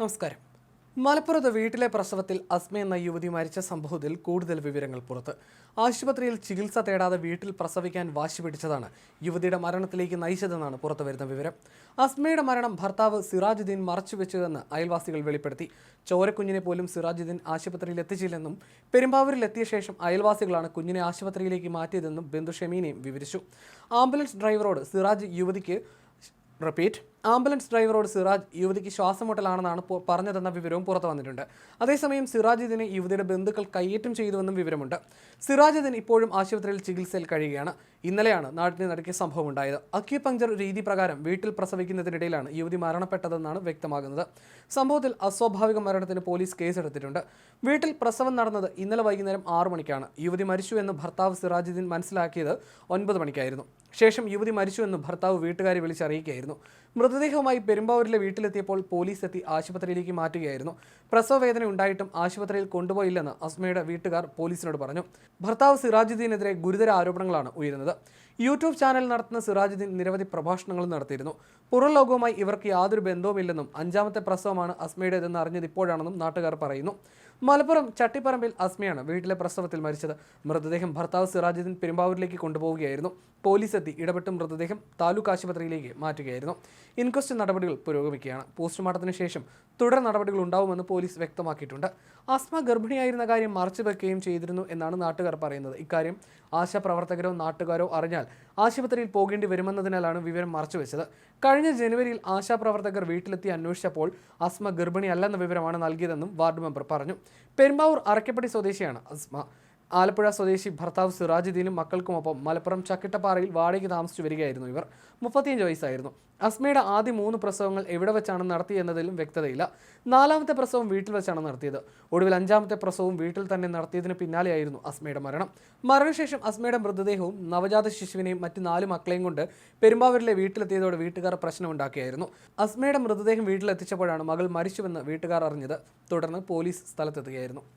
നമസ്കാരം. മലപ്പുറത്ത് വീട്ടിലെ പ്രസവത്തിൽ അസ്മ എന്ന യുവതി മരിച്ച സംഭവത്തിൽ കൂടുതൽ വിവരങ്ങൾ പുറത്ത്. ആശുപത്രിയിൽ ചികിത്സ തേടാതെ വീട്ടിൽ പ്രസവിക്കാൻ വാശി പിടിച്ചതാണ് യുവതിയുടെ മരണത്തിലേക്ക് നയിച്ചതെന്നാണ് പുറത്തുവരുന്ന വിവരം. അസ്മയുടെ മരണം ഭർത്താവ് സിറാജുദ്ദീൻ മറച്ചുവെച്ചതെന്ന് അയൽവാസികൾ വെളിപ്പെടുത്തി. ചോരക്കുഞ്ഞിനെ പോലും സിറാജുദ്ദീൻ ആശുപത്രിയിൽ എത്തിച്ചില്ലെന്നും പെരുമ്പാവൂരിൽ എത്തിയ ശേഷം അയൽവാസികളാണ് കുഞ്ഞിനെ ആശുപത്രിയിലേക്ക് മാറ്റിയതെന്നും ബന്ധു ഷെമീനയും വിവരിച്ചു. ആംബുലൻസ് ഡ്രൈവറോട് സിറാജ് യുവതിക്ക് റിപ്പീറ്റ് ആംബുലൻസ് ഡ്രൈവറോട് സിറാജ് യുവതിക്ക് ശ്വാസമുട്ടലാണെന്നാണ് പറഞ്ഞതെന്ന വിവരവും പുറത്തു വന്നിട്ടുണ്ട്. അതേസമയം സിറാജ് ഇതിനെ യുവതിയുടെ ബന്ധുക്കൾ കയ്യേറ്റം ചെയ്തുവെന്നും വിവരമുണ്ട്. സിറാജ് ഇതിന് ഇപ്പോഴും ആശുപത്രിയിൽ ചികിത്സയിൽ കഴിയുകയാണ്. ഇന്നലെയാണ് നാട്ടിന് നടക്കിയ സംഭവം ഉണ്ടായത് അക്യുപങ്ചർ രീതി പ്രകാരം വീട്ടിൽ പ്രസവിക്കുന്നതിനിടയിലാണ് യുവതി മരണപ്പെട്ടതെന്നാണ് വ്യക്തമാകുന്നത്. സംഭവത്തിൽ അസ്വാഭാവിക മരണത്തിന് പോലീസ് കേസെടുത്തിട്ടുണ്ട്. വീട്ടിൽ പ്രസവം നടന്നത് ഇന്നലെ വൈകുന്നേരം ആറു മണിക്കാണ്. യുവതി മരിച്ചു എന്ന് ഭർത്താവ് സിറാജുദ്ദീൻ മനസ്സിലാക്കിയത് ഒൻപത് മണിക്കായിരുന്നു. ശേഷം യുവതി മരിച്ചുവെന്ന് ഭർത്താവ് വീട്ടുകാരെ വിളിച്ചറിയിക്കുകയായിരുന്നു. മൃതദേഹവുമായി പെരുമ്പാവൂരിലെ വീട്ടിലെത്തിയപ്പോൾ പോലീസ് എത്തി ആശുപത്രിയിലേക്ക് മാറ്റുകയായിരുന്നു. പ്രസവവേദന ഉണ്ടായിട്ടും ആശുപത്രിയിൽ കൊണ്ടുപോയില്ലെന്ന് അസ്മയുടെ വീട്ടുകാർ പോലീസിനോട് പറഞ്ഞു. ഭർത്താവ് സിറാജുദ്ദീനെതിരെ ഗുരുതര ആരോപണങ്ങളാണ് ഉയരുന്നത്. യൂട്യൂബ് ചാനൽ നടത്തുന്ന സിറാജുദ്ദീൻ നിരവധി പ്രഭാഷണങ്ങളും നടത്തിയിരുന്നു. പുറം ലോകവുമായി ഇവർക്ക് യാതൊരു ബന്ധവുമില്ലെന്നും അഞ്ചാമത്തെ പ്രസവമാണ് അസ്മയുടേതെന്ന് അറിഞ്ഞത് ഇപ്പോഴാണെന്നും നാട്ടുകാർ പറയുന്നു. മലപ്പുറം ചട്ടിപ്പറമ്പിൽ അസ്മയാണ് വീട്ടിലെ പ്രസവത്തിൽ മരിച്ചത്. മൃതദേഹം ഭർത്താവ് സിറാജുദ്ദീൻ പെരുമ്പാവൂരിലേക്ക് കൊണ്ടുപോവുകയായിരുന്നു. പോലീസ് എത്തി ഇടപെട്ട് മൃതദേഹം താലൂക്ക് ആശുപത്രിയിലേക്ക് മാറ്റുകയായിരുന്നു. ഇൻക്വസ്റ്റ് നടപടികൾ പുരോഗമിക്കുകയാണ്. പോസ്റ്റ്മോർട്ടത്തിന് ശേഷം തുടർ നടപടികൾ ഉണ്ടാവുമെന്ന് പോലീസ് വ്യക്തമാക്കിയിട്ടുണ്ട്. അസ്മ ഗർഭിണിയായിരുന്ന കാര്യം മറച്ചു വെക്കുകയും ചെയ്തിരുന്നു എന്നാണ് നാട്ടുകാർ പറയുന്നത്. ഇക്കാര്യം ആശാപ്രവർത്തകരോ നാട്ടുകാരോ അറിഞ്ഞാൽ ആശുപത്രിയിൽ പോകേണ്ടി വരുമെന്നതിനാലാണ് വിവരം മറച്ചുവെച്ചത്. കഴിഞ്ഞ ജനുവരിയിൽ ആശാപ്രവർത്തകർ വീട്ടിലെത്തി അന്വേഷിച്ചപ്പോൾ അസ്മ ഗർഭിണിയല്ലെന്ന വിവരമാണ് നൽകിയതെന്നും വാർഡ് മെമ്പർ പറഞ്ഞു. പെരുമ്പാവൂർ അറക്കപ്പടി സ്വദേശിയാണ് അസ്മ. ആലപ്പുഴ സ്വദേശി ഭർത്താവ് സിറാജുദ്ദീനും മക്കൾക്കുമൊപ്പം മലപ്പുറം ചക്കിട്ടപ്പാറയിൽ വാടകയ്ക്ക് താമസിച്ചു വരികയായിരുന്നു ഇവർ. മുപ്പത്തിയഞ്ച് വയസ്സായിരുന്നു. അസ്മയുടെ ആദ്യ മൂന്ന് പ്രസവങ്ങൾ എവിടെ വെച്ചാണ് നടത്തിയെന്നതിലും വ്യക്തതയില്ല. നാലാമത്തെ പ്രസവം വീട്ടിൽ വെച്ചാണ് നടത്തിയത്. ഒടുവിൽ അഞ്ചാമത്തെ പ്രസവവും വീട്ടിൽ തന്നെ നടത്തിയതിന് പിന്നാലെയായിരുന്നു അസ്മയുടെ മരണം. മരണശേഷം അസ്മയുടെ മൃതദേഹവും നവജാത ശിശുവിനെയും മറ്റ് നാല് മക്കളെയും കൊണ്ട് പെരുമ്പാവൂരിലെ വീട്ടിലെത്തിയതോടെ വീട്ടുകാർ പ്രശ്നമുണ്ടാക്കിയായിരുന്നു. അസ്മയുടെ മൃതദേഹം വീട്ടിലെത്തിച്ചപ്പോഴാണ് മകൾ മരിച്ചുവെന്ന് വീട്ടുകാർ അറിഞ്ഞത്. തുടർന്ന് പോലീസ് സ്ഥലത്തെത്തുകയായിരുന്നു.